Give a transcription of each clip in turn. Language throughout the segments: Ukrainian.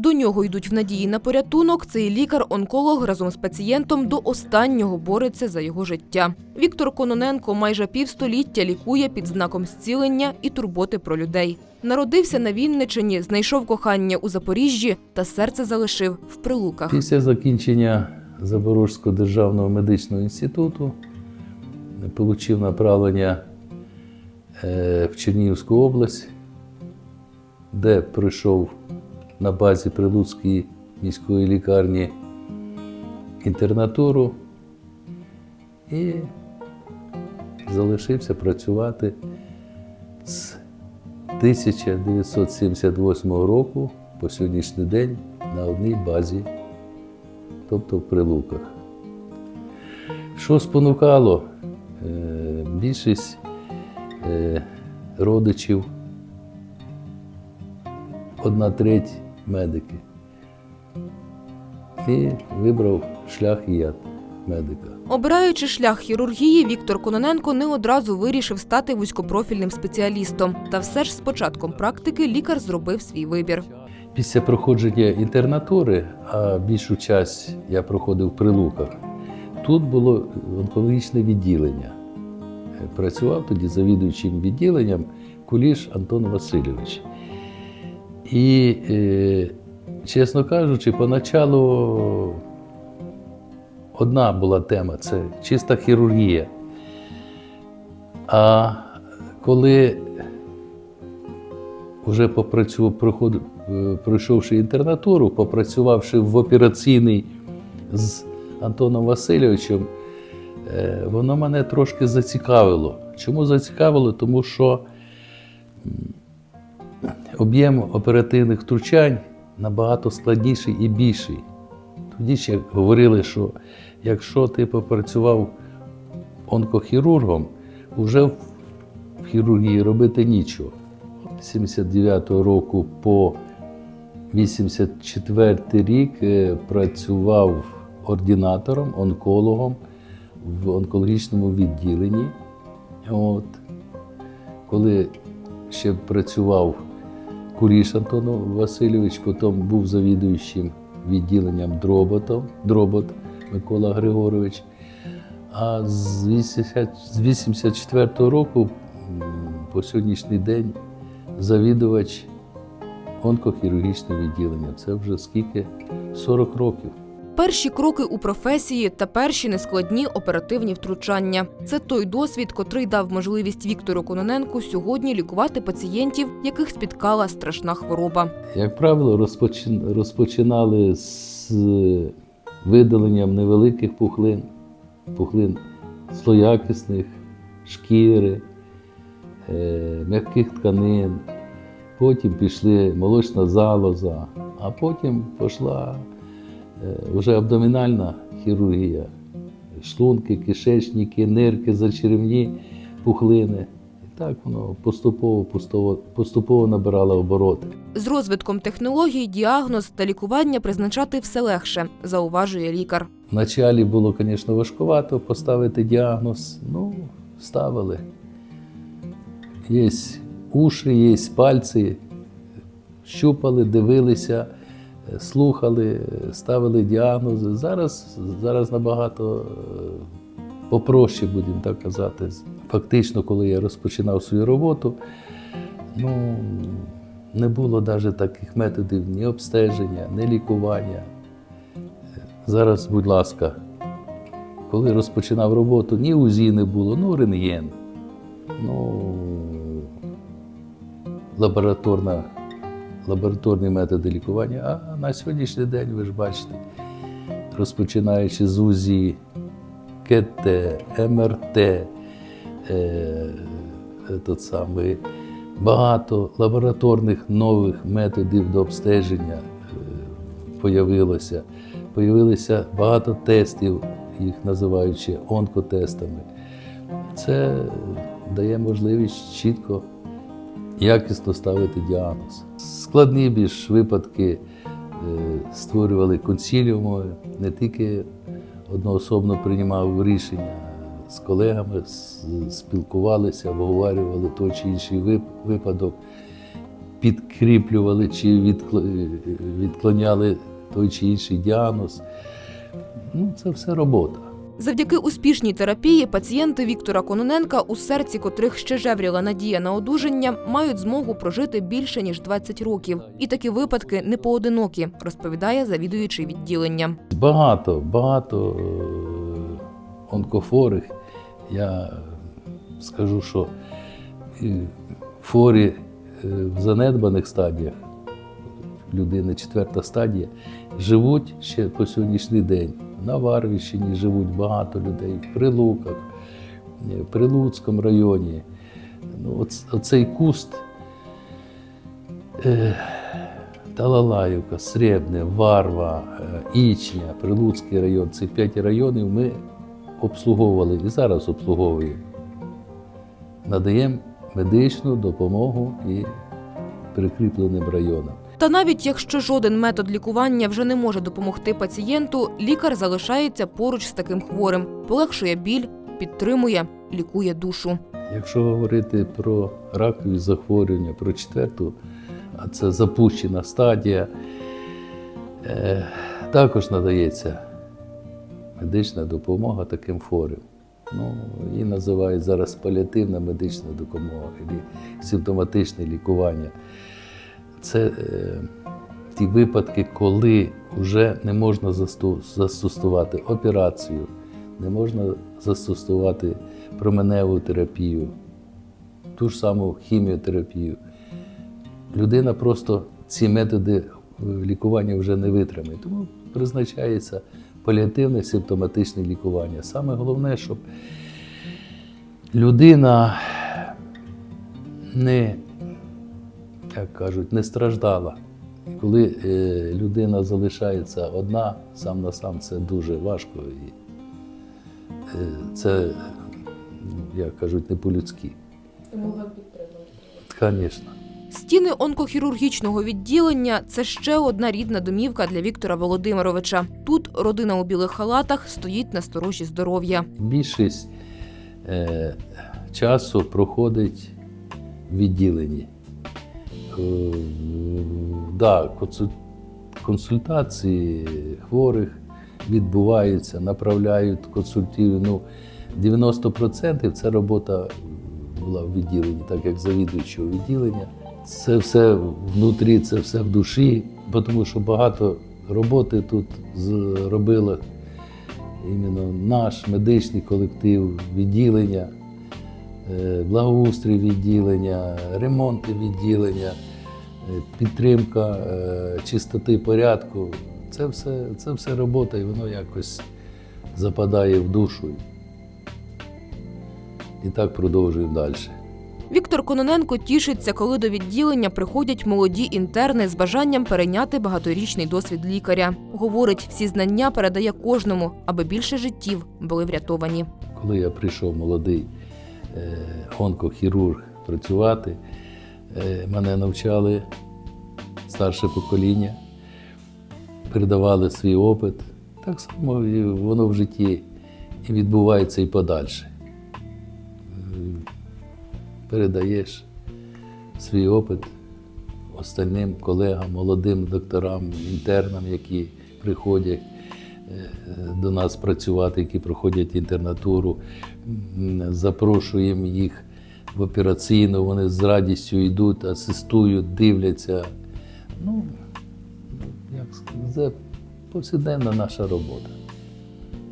До нього йдуть в надії на порятунок. Цей лікар-онколог разом з пацієнтом до останнього бореться за його життя. Віктор Кононенко майже півстоліття лікує під знаком зцілення і турботи про людей. Народився на Вінничині, знайшов кохання у Запоріжжі та серце залишив в прилуках. Після закінчення Запорізького державного медичного інституту отримав направлення е, в Чернігівську область, де пройшов на базі Прилуцької міської лікарні інтернатуру і залишився працювати з 1978 року по сьогоднішній день на одній базі, тобто в Прилуках. Що спонукало? Е, Більшість е, родичів, одна треть медики. І вибрав шлях і я медика. Обираючи шлях хірургії, Віктор Кононенко не одразу вирішив стати вузькопрофільним спеціалістом. Та все ж з початком практики лікар зробив свій вибір. Після проходження інтернатури, а більшу час я проходив в Прилуках, тут було онкологічне відділення. Працював тоді завідуючим відділенням Куліш Антон Васильович. І, е, чесно кажучи, поначалу одна була тема це чиста хірургія. А коли вже проход- е, пройшовши інтернатуру, попрацювавши в операційній з Антоном Васильовичем, е, воно мене трошки зацікавило. Чому зацікавило? Тому що об'єм оперативних втручань набагато складніший і більший. Тоді ще говорили, що якщо ти попрацював онкохірургом, вже в хірургії робити нічого. З 79-го року по 84 рік е, працював ординатором, онкологом в онкологічному відділенні. От. Коли ще працював Куріш Антон Васильович, потім був завідуючим відділенням дроботом, дробот Микола Григорович. А з 80 з 84-го року по сьогоднішній день завідувач онкохірургічного відділення. Це вже скільки? 40 років. Перші кроки у професії та перші нескладні оперативні втручання це той досвід, котрий дав можливість Віктору Кононенку сьогодні лікувати пацієнтів, яких спіткала страшна хвороба. Як правило, розпочин- розпочинали з видаленням невеликих пухлин, пухлин слоякісних, шкіри, е, м'яких тканин. Потім пішли молочна залоза, а потім пішла вже абдомінальна хірургія, шлунки, кишечники, нирки, зачеревні пухлини. І так воно поступово, поступово, поступово набирало обороти. З розвитком технологій діагноз та лікування призначати все легше, зауважує лікар. Вначалі було, звісно, важкувато поставити діагноз. Ну, ставили. Є уші, є пальці, щупали, дивилися, е, слухали, е, ставили діагнози. Зараз, зараз набагато е, попроще, будемо так казати. Фактично, коли я розпочинав свою роботу, ну, не було навіть таких методів ні обстеження, ні лікування. Зараз, будь ласка, коли розпочинав роботу, ні УЗІ не було, ну рентген, ну лабораторна, лабораторні методи лікування. А на сьогоднішній день, ви ж бачите, розпочинаючи з УЗІ, КТ, МРТ, е, тот самий, багато лабораторних нових методів до обстеження е, появилося. Появилося багато тестів, їх називаючи онкотестами. Це дає можливість чітко, якісно ставити діагноз. Складні більш випадки е, створювали консіліуми, не тільки одноособно приймав рішення з колегами, спілкувалися, обговорювали той чи інший випадок. підкріплювали чи е, відклоняли той чи інший діагноз. Ну, це все робота. Завдяки успішній терапії пацієнти Віктора Кононенка, у серці котрих ще жевріла надія на одужання, мають змогу прожити більше ніж 20 років. І такі випадки не поодинокі, розповідає завідуючий відділення. Багато, багато е, онкохворих. Я скажу, що е, хворі е, в занедбаних стадіях, людини четверта стадія, живуть ще по сьогоднішній день. На Варвіщині живуть багато людей, в Прилуках, е, в Прилуцькому районі. Ну, оцей куст. Е, Талалаївка, Сребне, Варва, е, Ічня, Прилуцький район. Цих п'ять районів ми обслуговували і зараз обслуговуємо. Надаємо медичну допомогу і прикріпленим районам. Та навіть якщо жоден метод лікування вже не може допомогти пацієнту, лікар залишається поруч з таким хворим, полегшує біль, підтримує, лікує душу. Якщо говорити про ракові захворювання, про четверту, а це запущена стадія, е, також надається медична допомога таким хворим. Ну, її називають зараз паліативна медична допомога або симптоматичне лікування. Це е, ті випадки, коли вже не можна застосувати операцію, не можна застосувати променеву терапію, ту ж саму хіміотерапію. Людина просто ці методи е, лікування вже не витримає. Тому призначається паліативне симптоматичне лікування. Саме головне, щоб людина не, як кажуть, не страждала. Коли е, людина залишається одна, сам на сам, це дуже важко. І е, це, як кажуть, не по-людськи. Звісно. Стіни онкохірургічного відділення це ще одна рідна домівка для Віктора Володимировича. Тут родина у білих халатах стоїть на сторожі здоров'я. Більшість е, часу проходить в відділенні. Е, да, консультації хворих відбуваються, направляють, консультують. Ну, 90% це робота була в відділенні, так як завідуючого відділення. Це все внутрі, це все в душі, тому що багато роботи тут зробили іменно наш медичний колектив, відділення, е, благоустрій відділення, ремонти відділення, підтримка е, чистоти порядку. Це все, це все робота, і воно якось западає в душу. І так продовжуємо далі. Віктор Кононенко тішиться, коли до відділення приходять молоді інтерни з бажанням перейняти багаторічний досвід лікаря. Говорить, всі знання передає кожному, аби більше життів були врятовані. Коли я прийшов молодий е, онкохірург працювати, е, мене навчали старше покоління, передавали свій опит. Так само воно в житті і відбувається і подальше. Е, Передаєш свій опит остальним колегам, молодим докторам, інтернам, які приходять е, до нас працювати, які проходять інтернатуру. Запрошуємо їх в операційну, вони з радістю йдуть, асистують, дивляться. Ну, як сказати, це повсякденна наша робота.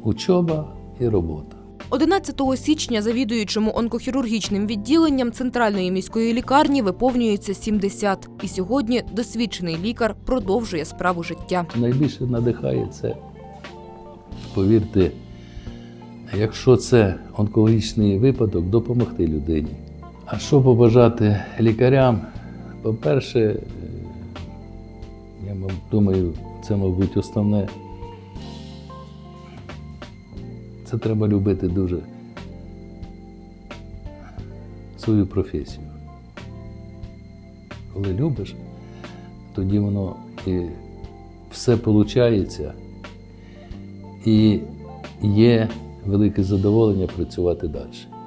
Учоба і робота. 11 січня завідуючому онкохірургічним відділенням центральної міської лікарні виповнюється 70. І сьогодні досвідчений лікар продовжує справу життя. Найбільше надихає це, повірте, якщо це онкологічний випадок, допомогти людині. А що побажати лікарям? По-перше, е, я думаю, це, мабуть, основне. Це треба любити дуже свою професію. Коли любиш, тоді воно і все виходить, і є велике задоволення працювати далі.